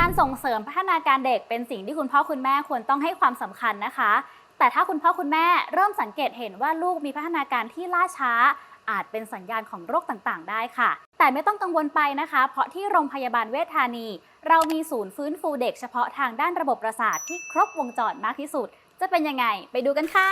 การส่งเสริมพัฒนาการเด็กเป็นสิ่งที่คุณพ่อคุณแม่ควรต้องให้ความสำคัญนะคะ แต่ถ้าคุณพ่อคุณแม่เริ่มสังเกตเห็นว่าลูกมีพัฒนาการที่ล่าช้า อาจเป็นสัญญาณของโรคต่างๆ ได้ค่ะ แต่ไม่ต้องกังวลไปนะคะ เพราะที่โรงพยาบาลเวชธานี เรามีศูนย์ฟื้นฟูเด็กเฉพาะทางด้านระบบประสาทที่ครบวงจรมากที่สุด จะเป็นยังไง ไปดูกันค่ะ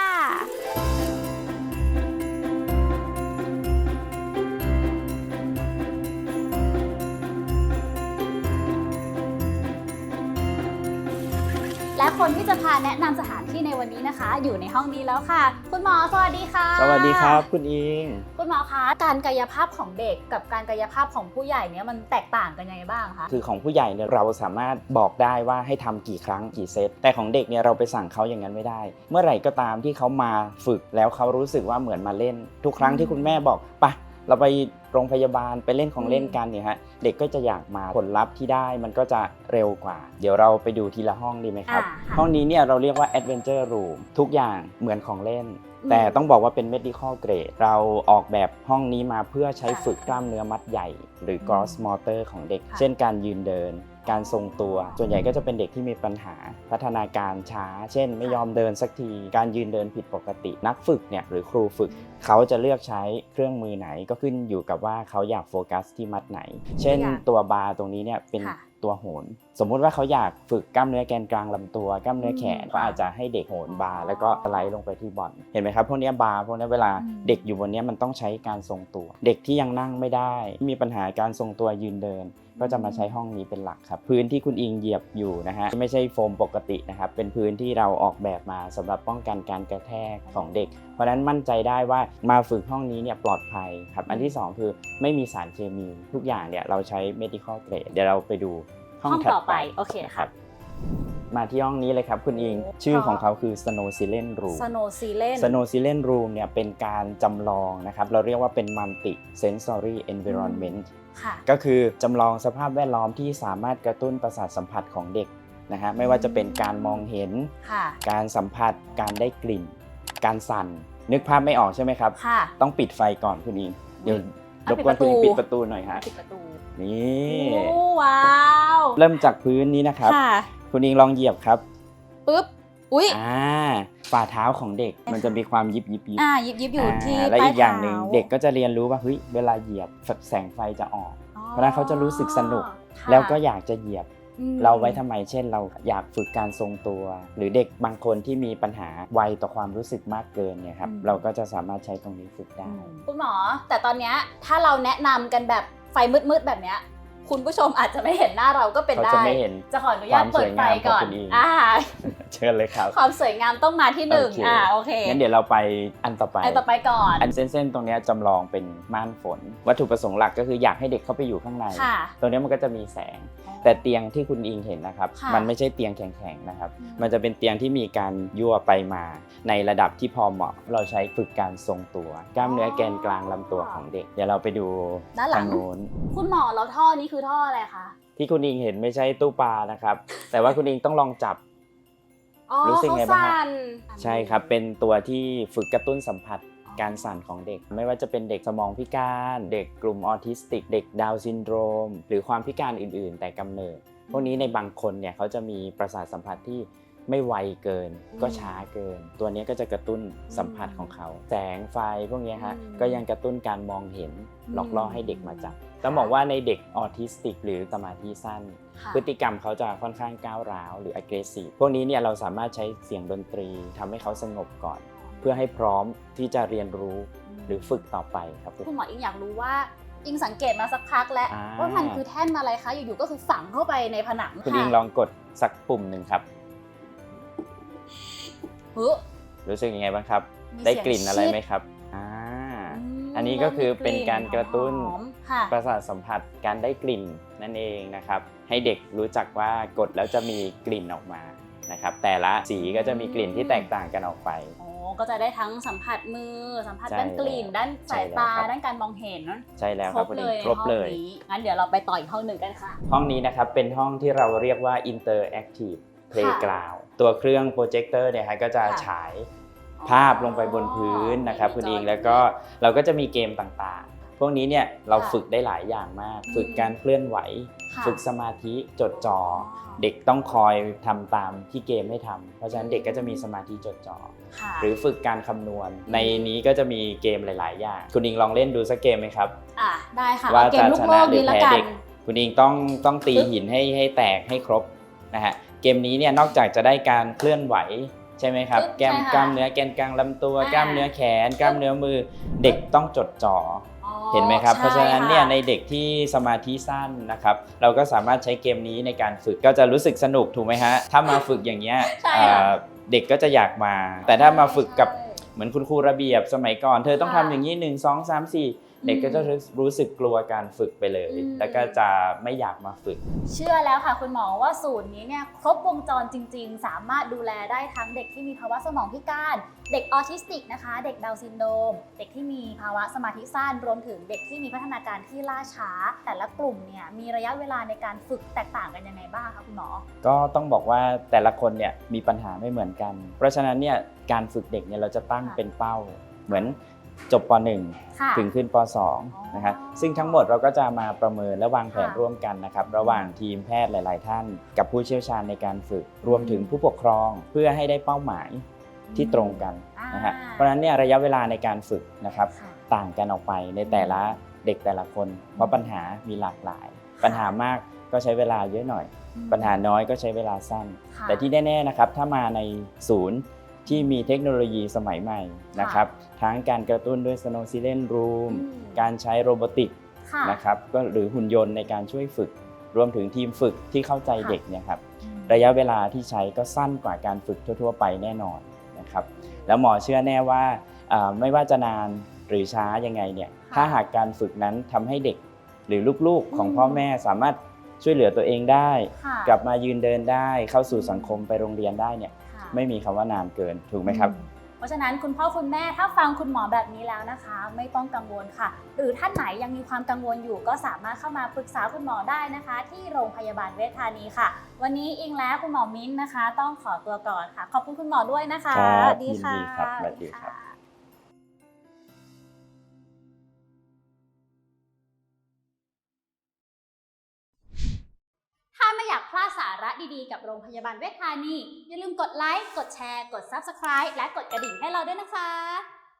และคนที่จะพาแนะนำสถานที่ในวันนี้นะคะ อยู่ในห้องนี้แล้วค่ะ คุณหมอสวัสดีค่ะ สวัสดีครับคุณอิง คุณหมอคะการกายภาพของเด็กกับการกายภาพของผู้ใหญ่เนี่ยมันแตกต่างกันยังไงบ้างคะคือของผู้ใหญ่เนี่ยเราสามารถบอกได้ว่าให้ทำกี่ครั้งกี่เซต แต่ของเด็กเนี่ยเราไปสั่งเขาอย่างนั้นไม่ได้ เมื่อไหร่ก็ตามที่เขามาฝึกแล้วเขารู้สึกว่าเหมือนมาเล่น ทุกครั้งที่คุณแม่บอกไปะ เราไปโรงพยาบาลไปเล่นของเล่นกันเนี่ยฮะเด็กก็จะอยากมาผลลัพธ์ที่ได้มันก็จะเร็วกว่า เดี๋ยวเราไปดูทีละห้องดีไหมครับ อ่าค่ะ ห้องนี้เนี่ยเราเรียกว่า Adventure Room ทุกอย่างเหมือนของเล่นอืมแต่ต้องบอกว่าเป็น medical grade เราออกแบบห้องนี้มาเพื่อใช้ฝึกกล้ามเนื้อมัดใหญ่ หรือ gross motor ของเด็ก ค่ะ เช่นการยืนเดิน การทรงตัว ส่วนใหญ่ก็จะเป็นเด็กที่มีปัญหาพัฒนาการช้า เช่น ไม่ยอมเดินสักที การยืนเดินผิดปกติ นักฝึกเนี่ยหรือครูฝึก เขาจะเลือกใช้เครื่องมือไหนก็ขึ้นอยู่กับว่าเขาอยากโฟกัสที่มัดไหน เช่นค่ะตัวบาร์ตรงนี้เนี่ยเป็นค่ะตัวโหน สมมุติว่าเขาอยากฝึกกล้ามเนื้อแกนกลางลำตัวกล้ามเนื้อแขนอืมก็อาจจะให้เด็กโหนบาร์แล้วก็สไลด์ลงไปที่บอลเห็นไหมครับพวกเนี้ยบาร์พวกเนี้ยเวลาอืมเด็กอยู่บนเนี้ยมันต้องใช้การทรงตัว เด็กที่ยังนั่งไม่ได้ มีปัญหาการทรงตัวยืนเดิน ก็จะมาใช้ห้องนี้เป็นหลักครับ พื้นที่คุณอิงเหยียบอยู่นะฮะไม่ใช่โฟมปกตินะครับ เป็นพื้นที่เราออกแบบมาสำหรับป้องกันการกระแทกของเด็ก เพราะฉะนั้นมั่นใจได้ว่ามาฝึกห้องนี้เนี่ยปลอดภัยครับ อันที่สองคือไม่มีสารเคมี ทุกอย่างเนี่ยเราใช้ medical grade เดี๋ยวเราไปดูห้องห้องถัดต่อไปไปโอเคค่ะ มาที่ห้องนี้เลยครับคุณอิง ชื่อของเขาคือ Snow s i l e n Room สโนซีเลน Snow s i l e n Room เนี่ยเป็นการจำลองนะครับ เราเรียกว่าเป็น Multi Sensory Environment ค่ะก็คือจำลองสภาพแวดล้อมที่สามารถกระตุ้นประสาทสัมผัสของเด็กนะฮะไม่ว่าจะเป็นการมองเห็นค่ะการสัมผัส การได้กลิ่น การสั่น นึกภาพไม่ออกใช่ไหมครับค่ะต้องปิดไฟก่อนคุณอิงเดี๋ยวอะ รบกวนปิคุณดประตูอิงปิดประตูหน่อยฮะปิดประตูนี่โอ้ว้าวเริ่มจากพื้นนี้นะครับ ค่ะคุณอิงลองเหยียบครับปึ๊บอุ้ยอ่าฝ่าเท้าของเด็กมันจะมีความยิบยิบยิบอ่ายิบยิบอยู่ที่อ่าและใต้อีกอย่างหนึ่งท้เด็กก็จะเรียนรู้ว่าเฮ้ยเวลาเหยียบแสงไฟจะออกอ๋อเพราะฉะนั้นเขาจะรู้สึกสนุกค่ะแล้วก็อยากจะเหยียบอืม เราไว้ทำไมเช่น เราอยากฝึกการทรงตัว หรือเด็กบางคนที่มีปัญหาไวต่อความรู้สึกมากเกินเนี่ยครับเราก็จะสามารถใช้ตรงนี้ฝึกได้คุณหมอ แต่ตอนเนี้ยถ้าเราแนะนำกันแบบไฟมืดๆแบบเนี้ยคุณผู้ชมอาจจะไม่เห็นหน้าเราก็เป็นเขาได้จะไม่เห็นจะขออนุญาตเปิดไฟก่อนความสวยงามของคุณอิงอ่าเชิญเลยครับ ความสวยงามต้องมาที่หนึ่งโอเคอ่าโอเคงั้นเดี๋ยวเราไปอันต่อไปอันต่อไปก่อน อันเส้นๆตรงเนี้ยจำลองเป็นม่านฝน วัตถุประสงค์หลักก็คืออยากให้เด็กเข้าไปอยู่ข้างในค่ะตรงเนี้ยมันก็จะมีแสง แต่เตียงที่คุณอิงเห็นนะครับค่ะมันไม่ใช่เตียงแข็งๆนะครับอืมมันจะเป็นเตียงที่มีการยั่วไปมาในระดับที่พอเหมาะ เราใช้ฝึกการทรงตัวกล้ามเนื้อแกนกลางลำตัวของเด็ก เดี๋ยวเราไปดูด้านหลัทางงนู้นคุณหมอแล้วท่อนี้คือท่ออะไรคะที่คุณอิงเห็นไม่ใช่ตู้ปลานะครับ แต่ว่าคุณอิงต้องลองจับอ๋อ รู้สึกไงบ้างฮะเขสั่นใช่ครับ เป็นตัวที่ฝึกกระตุ้นสัมผัสการสั่นของเด็ก ไม่ว่าจะเป็นเด็กสมองพิการ เด็กกลุ่มออทิสติก เด็กดาวน์ซินโดรม หรือความพิการอื่น ๆ แต่กำเนิด พวกนี้ในบางคนเนี่ยเขาจะมีประสาทสัมผัสที่ไม่ไวเกินอืมก็ช้าเกิน ตัวนี้ก็จะกระตุ้นสัมผัสของเขา แสงไฟพวกเนี้ยฮะ อืมก็ยังกระตุ้นการมองเห็นอืมหลอกล่อให้เด็กมาจับ ต้องบอกว่าในเด็กออทิสติก หรือสมาธิสั้นค่ะพฤติกรรมเขาจะค่อนข้างก้าวร้าวหรือ aggressive พวกนี้เนี่ยเราสามารถใช้เสียงดนตรีทำให้เขาสงบก่อน เพื่อให้พร้อมที่จะเรียนรู้หรือฝึกต่อไปครับคุณหมออิงอยากรู้ว่าอิงสังเกตมาสักพักแล้วอ่าว่ามันคือแท่นอะไรคะอยู่ๆก็คือฝังเข้าไปในผนังคุณะอิงลองกดสักปุ่มหนึ่งครับเฮ้ยรู้สึกยังไงบ้างครับมีได้เสียงกลิ่นอะไรไหมชิดครับ อ่ามอันนี้ก็คือเป็นการกระตุ้นหอมๆค่ะประสาทสัมผัสการได้กลิ่นนั่นเองนะครับ ให้เด็กรู้จักว่ากดแล้วจะมีกลิ่นออกมานะครับ แต่ละสีก็จะมีกลิ่นที่แตกต่างกันออกไปโอ้ก็จะได้ทั้งสัมผัสมือ สัมผัสใช่ด้านกลิ่น ด้านสายตาใช่แล้วครับด้านการมองเห็น ใช่แล้วคครรับบคุณเลอิงยครบเลยห้องนี้งั้นเดี๋ยวเราไปต่ออีกห้องหนึ่งกันค่ะ ห้องนี้นะครับเป็นห้องที่เราเรียกว่า interactive playground ตัวเครื่องโปรเจคเตอร์เนี่ยฮะก็จะค่ะฉาย ภาพลงไปบนพื้นนะครับอ๋อคุณอิงมีจอแล้วก็เราก็จะมีเกมต่างๆ พวกนี้เนี่ยเราค่ะฝึกได้หลายอย่างมากอืมฝึกการเคลื่อนไหวค่ะฝึกสมาธิจดจ่อเด็กต้องคอยทำตามที่เกมให้ทำเพราะฉะนั้นเด็กก็จะมีสมาธิจดจ่อค่ะหรือฝึกการคำนวณ ในนี้ก็จะมีเกมหลาย ๆ อย่าง คุณอิงลองเล่นดูสักเกมไหมครับอะได้ค่ะว่าเอาเกมจะลูกชโลนะกหรือนี้ละแพ้กันเด็ก คุณอิงต้องต้องตีปึ๊บหินให้ให้แตกให้ครบนะฮะเกมนี้เนี่ยนอกจากจะได้การเคลื่อนไหว ใช่ไหมครับปึ๊บแก้มใช่ค่ะกล้ามเนื้อแกนกลางลำตัวอ่ากล้ามเนื้อแขน กล้ามเนื้อมือ เด็กต้องจดจ่ออ๋อเห็นไหมครับใช่เพราะฉะนั้นเนี่ยค่ในเด็กที่สมาธิสั้นนะครับ เราก็สามารถใช้เกมนี้ในการฝึกก็จะรู้สึกสนุกถูกไหมฮะ ถ้ามาฝึกอย่างเงี้ยใช่ค่ะเอ่อเด็กก็จะอยากมา แต่ถ้ามาฝึกกับใช่เหมือนคุณครูระเบียบสมัยก่อน เธอต้องค่ะทำอย่างนี้หนึ่งสองสามสี่ เด็กก็จะรู้สึกกลัวการฝึกไปเลยอืมแล้วก็จะไม่อยากมาฝึก เชื่อแล้วค่ะคุณหมอว่าสูตรนี้เนี่ยครบวงจรจริง ๆ สามารถดูแลได้ทั้งเด็กที่มีภาวะสมองพิการ เด็กออทิสติกนะคะ เด็กดาวน์ซินโดรมเด็กที่มีภาวะสมาธิสั้น รวมถึงเด็กที่มีพัฒนาการที่ล่าช้า แต่ละกลุ่มเนี่ยมีระยะเวลาในการฝึกแตกต่างกันยังไงบ้างคะคุณหมอ ก็ต้องบอกว่าแต่ละคนเนี่ยมีปัญหาไม่เหมือนกัน เพราะฉะนั้นเนี่ยการฝึกเด็กเนี่ยเราจะตั้งค่ะเป็นเป้า เหมือน จบปค่ะ .1 ถึงขึ้นป .2 นะครับซึ่งทั้งหมดเราก็จะมาประเมินและวางแผนค่ะร่วมกันนะครับ ระหว่างทีมแพทย์หลาย ๆ ท่าน กับผู้เชี่ยวชาญในการฝึก รวมถึงผู้ปกครองเพื่อให้ได้เป้าหมายที่ตรงกันนะฮะอ่าเพราะฉะนั้นเนี่ยระยะเวลาในการฝึกนะครับค่ะต่างกันออกไปในแต่ละเด็กแต่ละคน เพราะปัญหามีหลากหลาย ปัญหามากก็ใช้เวลาเยอะหน่อย ปัญหาน้อยก็ใช้เวลาสั้นค่ะแต่ที่แน่ๆนะครับถ้ามาในศูนย์ ที่มีเทคโนโลยีสมัยใหม่นะครับ ทั้งการกระตุ้นด้วย Snow s i l e n Room อืมการใช้โรบอติกค่ะนะครับก็หรือหุ่นยนต์ในการช่วยฝึก รวมถึงทีมฝึกที่เข้าใจค่ะเด็กเนี่ยครับอืมระยะเวลาที่ใช้ก็สั้นกว่าการฝึกทั่ว ๆ ไปแน่นอนนะครับ แล้วหมอเชื่อแน่ว่าอ่าไม่ว่าจะนานหรือช้ายังไงเนี่ยค่ะถ้าหากการฝึกนั้นทำให้เด็กหรือลูกๆของอืมพ่อแม่สามารถช่วยเหลือตัวเองได้ค่ะกลับมายืนเดินได้เข้าสู่สังคมไปโรงเรียนได้เนี่ยค่ะ ไม่มีคำว่านานเกินถูกไหมครับอืเพราะฉะนั้นคุณพ่อคุณแม่ถ้าฟังคุณหมอแบบนี้แล้วนะคะ ไม่ต้องกังวลค่ะ หรือท่านไหนยังมีความกังวลอยู่ ก็สามารถเข้ามาปรึกษาคุณหมอได้นะคะ ที่โรงพยาบาลเวชธานีค่ะ วันนี้อิงและคุณหมอมิ้นท์นะคะ ต้องขอตัวก่อนค่ะ ขอบคุณคุณหมอด้วยนะคะครับสวัสดีค่ะยินดีครับสวัสดีครับถ้ ดีๆ กับโรงพยาบาลเวชธานี อย่าลืมกดไลค์ กดแชร์ กด Subscribe และกดกระดิ่งให้เราด้วยนะคะ